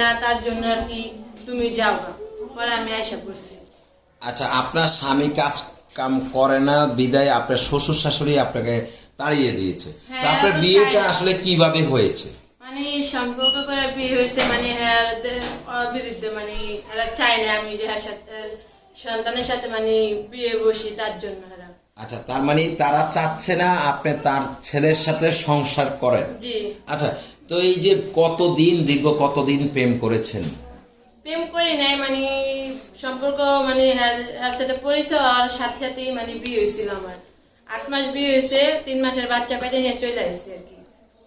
না তার জন্য আর কি তুমি যাও। পরে আমি আশা করছি আচ্ছা আপনার স্বামী কাজ কাম করে না বিদায় আপনার শ্বশুর শাশুড়ি আপনাকে তাড়িয়ে দিয়েছে। তো হ্যাঁ, আপনার বিয়েটা আসলে কীভাবে হয়েছে? মানে সম্পর্ক করে বিয়ে হয়েছে মানে হ্যাঁ বিরুদ্ধে মানে এরা চায় না আমি যে হ্যাঁ সাথে সন্তানের সাথে মানে বিয়ে বসি তার জন্য আচ্ছা তার মানে তারা চাচ্ছে না আপনি তার ছেলের সাথে সংসার করেন। জি। আচ্ছা তো এই যে কতদিন দীর্ঘ কতদিন প্রেম করেছেন? প্রেম করি নাই মানে সম্পর্ক মানে হ্যার সাথে পরিচয় আর সাথে সাথেই মানে বিয়ে হয়েছিল আমার। আট মাস বিয়ে হয়েছে তিন মাসের বাচ্চা পেটে নিয়ে চলে আসছে আর কি।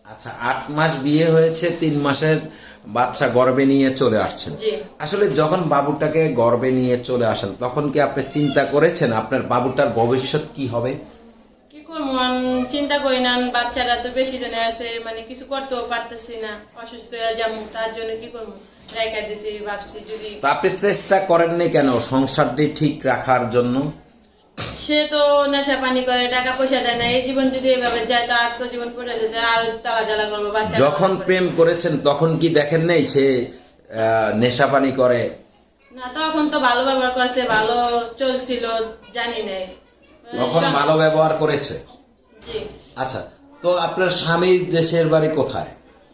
আচ্ছা আট মাস বিয়ে হয়েছে তিন মাসের বাচ্চা গর্ভে নিয়ে চলে আসছেন। আসলে যখন বাবুটাকে গর্বে নিয়ে চলে আসেন তখন কি আপনি চিন্তা করেছেন আপনার বাবুটার ভবিষ্যৎ কি হবে? চিন্তা করি না বাচ্চারা তো বেশি দিনে আছে মানে কিছু করতেও পারতেছি না অসুস্থ হয়ে যাব তার জন্য কি করব? আপনি চেষ্টা করেননি কেন সংসারটি ঠিক রাখার জন্য? সে তো নেশা পানি করে টাকা পয়সা দেয় না এই জীবন যদি এভাবে যায় তো আর তো জীবন পড়ে আর তালা জ্বালা করব বাচ্চা যখন প্রেম করেছেন তখন কি দেখেন নেই সে নেশা পানি করে? না তখন তো ভালো ব্যবহার করছে ভালো চলছিল জানি নাই। তখন ভালো ব্যবহার করেছে? আচ্ছা তো আপনার স্বামীর দেশের বাড়ি কোথায়?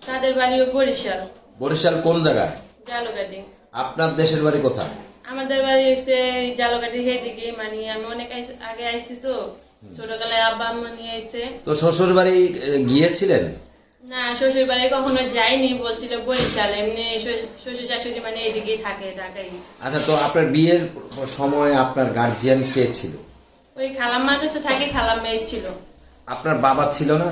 তাদের বাড়িও বরিশাল। বরিশাল কোন জায়গায়? জালকাটি। আপনার দেশের বাড়ি কোথায়? আমাদের বাড়ি হচ্ছে জালকাটি দিকে মানে আমি অনেক আগে আইসি তো ছোটবেলায় আব্বা আম্মা নিয়ে আইসে। তো শ্বশুর বাড়ি গিয়েছিলেন? না শ্বশুর বাড়ি কখনো যাইনি বলছিল বরিশাল এমনি শ্বশুর শ্বশুর শাশুড়ি মানে এদিকেই থাকে ঢাকায়। আচ্ছা তো আপনার বিয়ের সময় আপনার গার্জিয়ান কে ছিল? ওই খালাম্মার কাছে থাকে খালাম্মাই ছিল। আপনার বাবা ছিল না?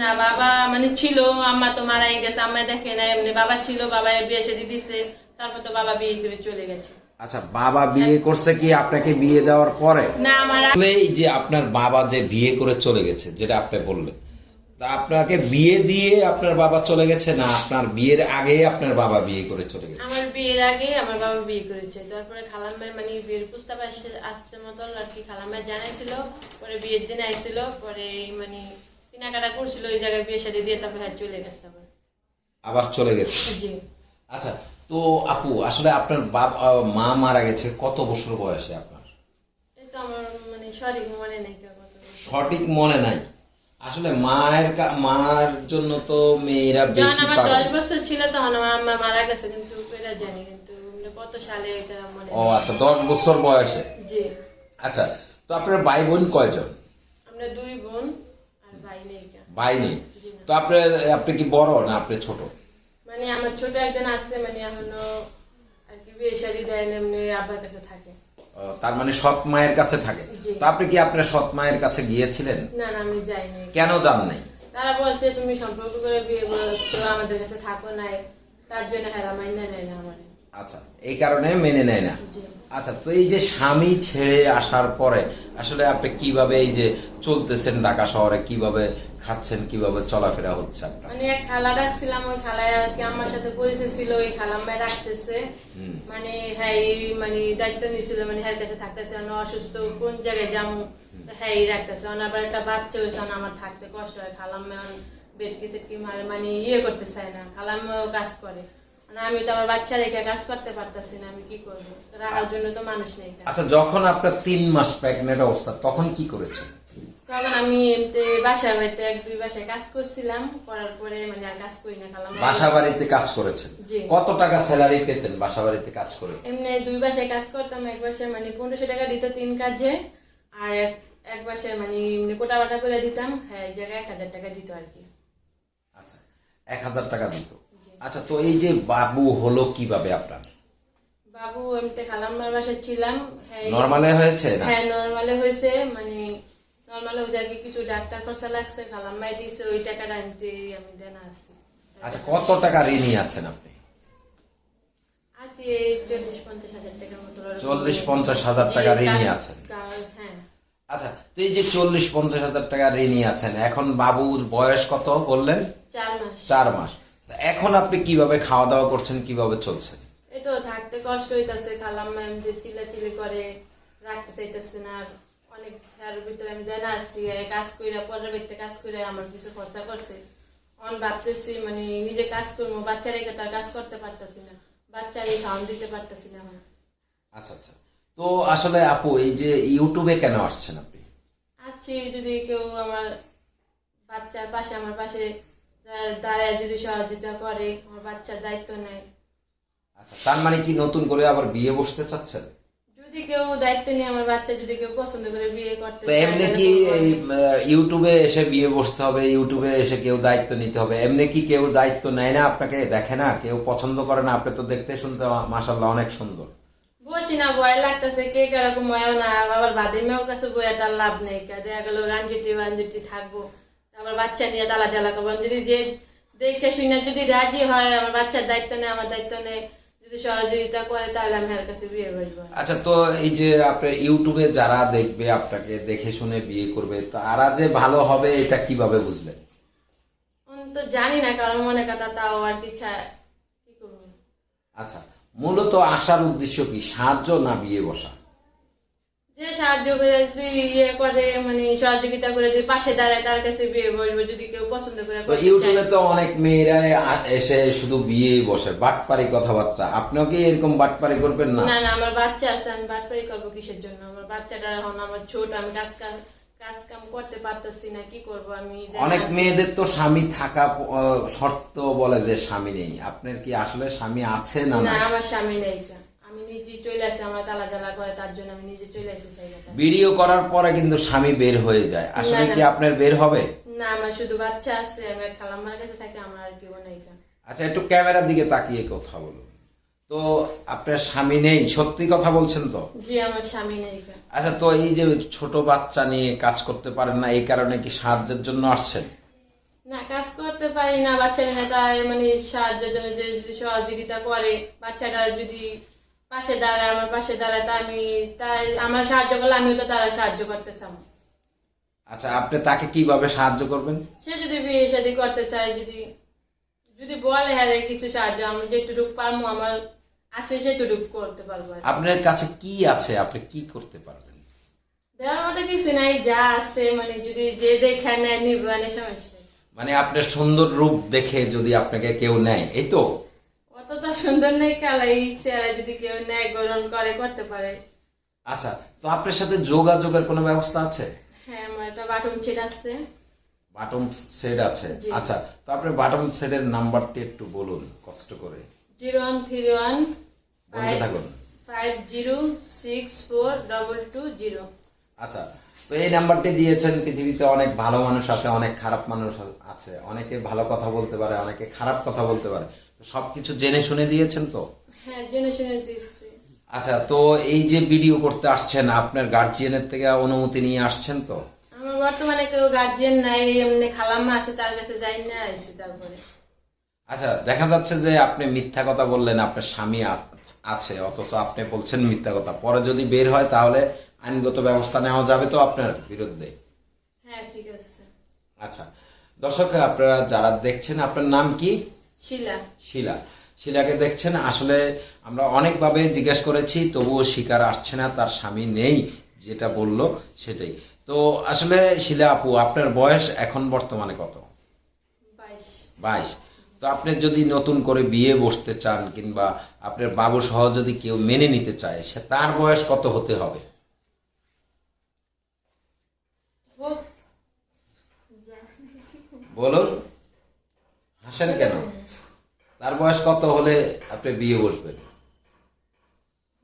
না বাবা মানে ছিল আম্মা তো মারা গেছে আম্মা দেখে না এমনি বাবা ছিল বাবা বিয়ে সাথে দিছে তারপর তো বাবা বিয়ে করে চলে গেছে। আচ্ছা বাবা বিয়ে করছে কি আপনাকে বিয়ে দেওয়ার পরে? না আমার এই যে আপনার বাবা যে বিয়ে করে চলে গেছে যেটা আপনি বললেন। তা আপনাকে বিয়ে দিয়ে আপনার বাবা চলে গেছে না আপনার বিয়ের আগে আপনার বাবা বিয়ে করে চলে গেছে? আমার বিয়ের আগে আমার বাবা বিয়ে করেছে। তারপরে খালাম্মাই মানে বিয়ের প্রস্তাব আসছে আসছে মতো আর কি খালাম্মাই জানাইছিল পরে বিয়ের দিন আইছিল পরে মানে কেনাকাটা করছিল ওই জায়গায় বিয়ে শাড়ি দিয়ে তারপরে চলে গেছে আবার। আবার চলে গেছে? জি। আচ্ছা তো আপু আসলে আপনার বাপ মা মারা গেছে কত বছর বয়সে আপনার? এই তো আমার মানে সঠিক মনে নেই সঠিক মনে নাই। আসলে মায়ের মার জন্য তো মেয়েরা যখন বেশি আমার পাগল। দশ বছর ছিল তখন আমার মারা গেছে কিন্তু জানি কিন্তু কত সালে এটা মনে ও আচ্ছা দশ বছর বয়সে? জি। আচ্ছা তো আপনার ভাই বোন কয়জন? আমরা দুই বোন আর ভাই নেই ভাই নেই। তো আপনার আপনি কি বড় না আপনি ছোট? মানে আমার ছোট একজন আছে মানে এখনও আর কি বিয়ে শাড়ি দেয় না, এমনি আব্বার কাছে থাকে। তার মানে সৎ মায়ের কাছে থাকে। তো আপনি কি আপনার সৎ মায়ের কাছে গিয়েছিলেন? না না আমি যাইনি। কেন যান নাই? তারা বলছে তুমি সম্পর্ক করে বিয়ে করছ আমাদের কাছে থাকো নাই। তার জন্য হেরা মাইনা নেয় না আমার। আচ্ছা এই কারণে মেনে নেয় না। আচ্ছা তো এই যে স্বামী ছেড়ে আসার পরে আসলে আপনি কীভাবে এই যে চলতেছেন ঢাকা শহরে কীভাবে খাচ্ছেন কীভাবে চলাফেরা হচ্ছে আপনার? মানে এক খালা ডাকছিলাম ওই খালায় আর কি আমার সাথে পরিচয় ছিল ওই খালাম্মায় রাখতেছে মানে হ্যাঁ মানে দায়িত্ব নিয়েছিল মানে হ্যাঁ কাছে থাকতেছে অসুস্থ কোন জায়গায় যাব হ্যাঁ রাখতেছে আবার একটা বাচ্চা হয়েছে আমার থাকতে কষ্ট হয়। খালাম্মা বেটকি সেটকি মারে মানে ইয়ে করতে চায় না। খালাম্মাও কাজ করে। মানে আমি তো আমার বাচ্চা রেখে কাজ করতে পারতাছি না আমি কি করব? রাখার জন্য তো মানুষ নেই আচ্ছা যখন আপনার তিন মাস প্রেগনেন্ট অবস্থা তখন কি করেছেন? তখন আমি বাসায় বাড়িতে এক দুই বাসায় কাজ করছিলাম করার পরে মানে আর কাজ করি না খালাম্মা বাসা বাড়িতে কাজ করেছেন? কত টাকা স্যালারি পেতেন বাসা বাড়িতে কাজ করে? এমনি দুই বাসায় কাজ করতাম এক বাসায় মানে পনেরোশো টাকা দিত তিন কাজে আর এক এক বাসায় মানে এমনি কোটা বাটা করে দিতাম হ্যাঁ এই জায়গায় এক হাজার টাকা দিত আর কি। আচ্ছা এক হাজার টাকা দিত। আচ্ছা তো এই যে বাবু হলো কীভাবে আপনার? বাবু এমনিতে খালাম্মার বাসায় ছিলাম হ্যাঁ নর্মালে হয়েছে হ্যাঁ নর্মালে হয়েছে মানে নর্মালে আর কি কিছু ডাক্তার খরচা লাগছে খালাম্মাই ওই টাকাটা আমি দেনা আছি আচ্ছা কত টাকা ঋণী আছেন আপনি? আছি এই চল্লিশ পঞ্চাশ হাজার টাকার মতো চল্লিশ পঞ্চাশ হাজার টাকা ঋণী আছেন। হ্যাঁ। আচ্ছা তো এই যে চল্লিশ পঞ্চাশ হাজার টাকা ঋণী আছেন এখন বাবুর বয়স কত বললেন? চার মাস। চার মাস। এখন আপনি কীভাবে খাওয়া দাওয়া করছেন কীভাবে চলছেন? এই তো থাকতে কষ্ট হইতাছে খালাম্মা এমনি চিল্লাচিল্লি করে রাখতে চাইতেছে না আর অনেক ভিতরে আমি জানা আসছি কাজ কইরা কাজ করে আমার কিছু খরচা করছে। অন ভাবতেছি মানে নিজে কাজ করব তার কাজ করতে পারতেছি না খাওয়ান দিতে পারতেছি না আচ্ছা আচ্ছা। তো আসলে আপু এই যে ইউটিউবে কেন আসছেন আপনি? আছি যদি কেউ আমার বাচ্চার পাশে আমার পাশে দাঁড়ায় যদি সহযোগিতা করে আমার বাচ্চার দায়িত্ব নেয়। আচ্ছা তার মানে কি নতুন করে আবার বিয়ে বসতে চাচ্ছেন? যদি কেউ দায়িত্ব নিয়ে আমার বাচ্চা যদি কেউ পছন্দ করে বিয়ে করতে তো চায়, এমনি কি এই ইউটিউবে এসে বিয়ে বসতে হবে ইউটিউবে এসে কেউ দায়িত্ব নিতে হবে? এমনি কি কেউ দায়িত্ব নেয় না আপনাকে দেখে না? কেউ পছন্দ করে না? আপনি তো দেখতে শুনতে মাসাল্লাহ অনেক সুন্দর। বসি না ভয় লাগতেছে কে কেরকম ভয় না আবার বাদে মেয়ের কাছে বই তার লাভ নেই। দেখা গেল রাঞ্জিটি রাঞ্জিটি থাকব। আবার বাচ্চা নিয়ে তালা চালা করব যদি যে দেখে শুনে যদি রাজি হয় আমার বাচ্চার দায়িত্ব নেয় আমার দায়িত্ব নেয় যদি সহযোগিতা করে তাহলে আমি এর কাছে বিয়ে বসবো আচ্ছা তো এই যে আপনার ইউটিউবে যারা দেখবে আপনাকে দেখে শুনে বিয়ে করবে তারা যে ভালো হবে এটা কীভাবে বুঝলেন আমি তো জানি না কারণ মনে কথা তাও আর কি কি করব? আচ্ছা মূলত আসার উদ্দেশ্য কি সাহায্য না বিয়ে বসা? যে সাহায্য করে যদি ইয়ে করে মানে সহযোগিতা করে যদি পাশে দাঁড়ায় তার কাছে বিয়ে বসবো যদি কেউ পছন্দ করে ইউটিউবে তো অনেক মেয়েরাই আ- এসে শুধু বিয়ে বসে বাটপারি কথাবার্তা। আপনিও কি এরকম বাটপারি করবেন না? না না আমার বাচ্চা আছে আমি বাটপারি করব কিসের জন্য? আমার বাচ্চাটা এখন আমার ছোট আমি কাজ কাজ করতে পারতেছি না কি করব আমি? অনেক মেয়েদের তো স্বামী থাকা শর্ত বলে যে স্বামী নেই। আপনার কি আসলে স্বামী আছে না আমার স্বামী নেই। কা। চলে আসি আমার তালা জ্বালা করে তার জন্য আমি নিজে চলে আসি জায়গাটা ভিডিও করার পরে কিন্তু স্বামী বের হয়ে যায় আসলে। কি আপনার বের হবে না আমার শুধু বাচ্চা আছে আমার খালাম্মার কাছে থাকে আমার আর কেউ নেই। আচ্ছা একটু ক্যামেরার দিকে তাকিয়ে কথা বলুন তো আপনার স্বামী নেই সত্যি কথা বলছেন তো জি আমার স্বামী নেই আচ্ছা তো এই যে ছোট বাচ্চা নিয়ে কাজ করতে পারেন না এই কারণে কি সাহায্যের জন্য আসছেন না কাজ করতে পারি না বাচ্চা নিয়ে তাই মানে সাহায্যের জন্য যে যদি সহযোগিতা করে বাচ্চাটা যদি পাশে দাঁড়ায় আমার পাশে দাঁড়ায় তা আমি আমার সাহায্য করলে আমিও তো তারা সাহায্য করতে আচ্ছা আপনি তাকে কীভাবে সাহায্য করবেন? সে যদি বিয়ে শাদি করতে চায় যদি যদি বলে হ্যাঁ কিছু সাহায্য আমি যেটুকু পারব আমার আছে সেটুকু করতে পারব আপনার কাছে কি আছে? আপনি কি করতে পারবেন? দেওয়ার মতো কিছু নাই যা আছে মানে যদি যে দেখে নেয় নিবে মানে সমস্যা মানে আপনার সুন্দর রূপ দেখে যদি আপনাকে কেউ নেয় এই তো? অত তো সুন্দর নেই কালা এই চেহারা যদি কেউ নেয় গ্রহণ করে করতে পারে। আচ্ছা তো আপনার সাথে যোগাযোগের কোনো ব্যবস্থা আছে? হ্যাঁ আমার একটা বাটন ছিট আছে। সেট আছে। আচ্ছা তো আপনি সেটের নাম্বারটি একটু বলুন কষ্ট করে। জিরো ওয়ান থ্রি ওয়ান বলতে থাকুন। Five zero six four double two zero আচ্ছা তো এই নাম্বারটি দিয়েছেন পৃথিবীতে অনেক ভালো মানুষ আছে অনেক খারাপ মানুষ আছে অনেকে ভালো কথা বলতে পারে অনেকে খারাপ কথা বলতে পারে। সবকিছু জেনে শুনে দিয়েছেন তো? হ্যাঁ জেনে শুনে দিচ্ছি আচ্ছা তো এই যে ভিডিও করতে আসছেন আপনার গার্জিয়ানের থেকে অনুমতি নিয়ে আসছেন তো? আমার বর্তমানে কেউ গার্জিয়ান নাই এমনি খালাম্মা আছে তার কাছে যাই না আসছি তারপরে। আচ্ছা দেখা যাচ্ছে যে আপনি মিথ্যা কথা বললেন আপনার স্বামী আছে অথচ আপনি বলছেন মিথ্যা কথা। পরে যদি বের হয় তাহলে আইনগত ব্যবস্থা নেওয়া যাবে তো আপনার বিরুদ্ধে? হ্যাঁ ঠিক আছে। আচ্ছা দর্শক আপনারা যারা দেখছেন আপনার নাম কি? শিলা। শিলা। শিলাকে দেখছেন আসলে আমরা অনেকভাবে জিজ্ঞেস করেছি তবুও শিকার আসছে না তার স্বামী নেই যেটা বলল সেটাই। তো আসলে শিলা আপু আপনার বয়স এখন বর্তমানে কত? বাইশ। বাইশ। তো আপনি যদি নতুন করে বিয়ে বসতে চান কিংবা আপনার বাবু সহ যদি কেউ মেনে নিতে চায় সে তার বয়স কত হতে হবে? বলুন। হাসেন কেন? তার বয়স কত হলে আপনি বিয়ে বসবেন?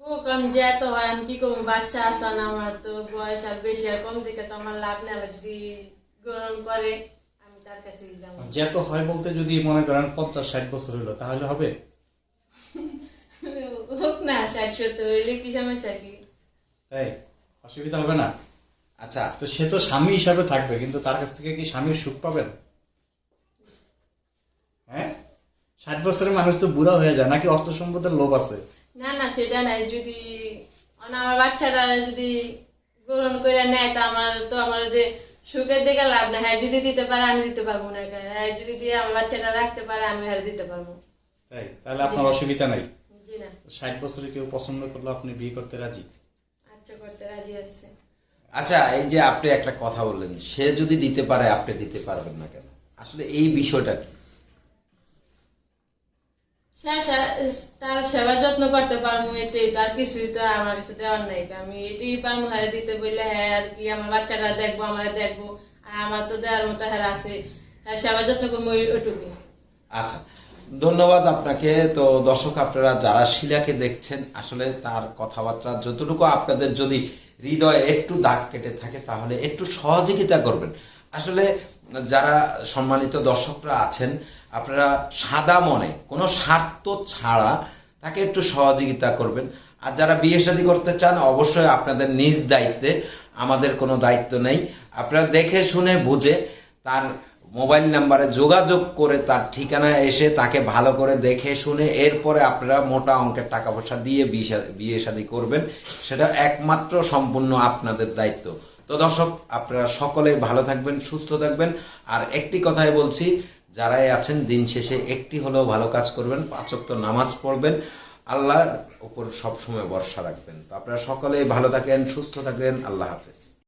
হোক আমি যেত হয় আমি কি করব? বাচ্চা আসা না আমার তো বয়স আর বেশি আর কম দিকে তো আমার লাভ নেই। যদি গ্রহণ করে আমি তার কাছে যাব। যেত হয় বলতে যদি মনে করেন পঞ্চাশ ষাট বছর হলো তাহলে হবে? হোক না ষাট সত্তর হইলে কি সমস্যা কি? তাই অসুবিধা হবে না। আচ্ছা। তো সে তো স্বামী হিসাবে থাকবে কিন্তু তার কাছ থেকে কি স্বামীর সুখ পাবেন? হ্যাঁ? ষাট বছরের মানুষ তো বুড়া হয়ে যায় নাকি অর্থ সম্পদের লোভ আছে? না না সেটা নাই। যদি মানে আমার বাচ্চারা যদি গ্রহণ করে নেয় তা আমার তো আমার যে সুখের দিকে লাভ না হ্যাঁ যদি দিতে পারে আমি দিতে পারব না। হ্যাঁ যদি দিয়ে আমার বাচ্চাটা রাখতে পারে আমি আর দিতে পারব তাই? তাহলে আপনার অসুবিধা নাই? জি না। ষাট বছরে কেউ পছন্দ করলে আপনি বিয়ে করতে রাজি? আচ্ছা করতে রাজি আছে। আচ্ছা এই যে আপনি একটা কথা বললেন সে যদি দিতে পারে আপনি দিতে পারবেন না কেন? আসলে এই বিষয়টা কি? তার সেবা যত্ন করতে পারব এটাই তার কিছুই তো আমার কাছে দেওয়ার নাই। আমি এটাই পারব হ্যাঁ দিতে বললে হ্যাঁ আর কি, আমার বাচ্চারা দেখব, আমরা দেখব, আর আমার তো দেওয়ার মতো হ্যাঁ আছে। হ্যাঁ সেবা যত্ন করব ওই- ওইটুকুই আচ্ছা ধন্যবাদ আপনাকে। তো দর্শক, আপনারা যারা শিলাকে দেখছেন, আসলে তার কথাবার্তা যতটুকু আপনাদের যদি হৃদয়ে একটু দাগ কেটে থাকে, তাহলে একটু সহযোগিতা করবেন। আসলে যারা সম্মানিত দর্শকরা আছেন আপনারা সাদা মনে, কোনো স্বার্থ ছাড়া তাকে একটু সহযোগিতা করবেন। আর যারা বিয়ে শাদী করতে চান, অবশ্যই আপনাদের নিজ দায়িত্বে, আমাদের কোনো দায়িত্ব নেই। আপনারা দেখে শুনে বুঝে তার মোবাইল নাম্বারে যোগাযোগ করে তার ঠিকানায় এসে তাকে ভালো করে দেখে শুনে এরপরে আপনারা মোটা অঙ্কের টাকা পয়সা দিয়ে বিয়ে শাদী করবেন। সেটা একমাত্র সম্পূর্ণ আপনাদের দায়িত্ব। তো দর্শক, আপনারা সকলেই ভালো থাকবেন, সুস্থ থাকবেন। আর একটি কথাই বলছি যারাই আছেন, দিন শেষে একটি হলেও ভালো কাজ করবেন পাঁচক্ত নামাজ পড়বেন, আল্লাহর উপর সবসময় ভরসা রাখবেন। তো আপনারা সকলেই ভালো থাকেন, সুস্থ থাকেন, আল্লাহ হাফেজ।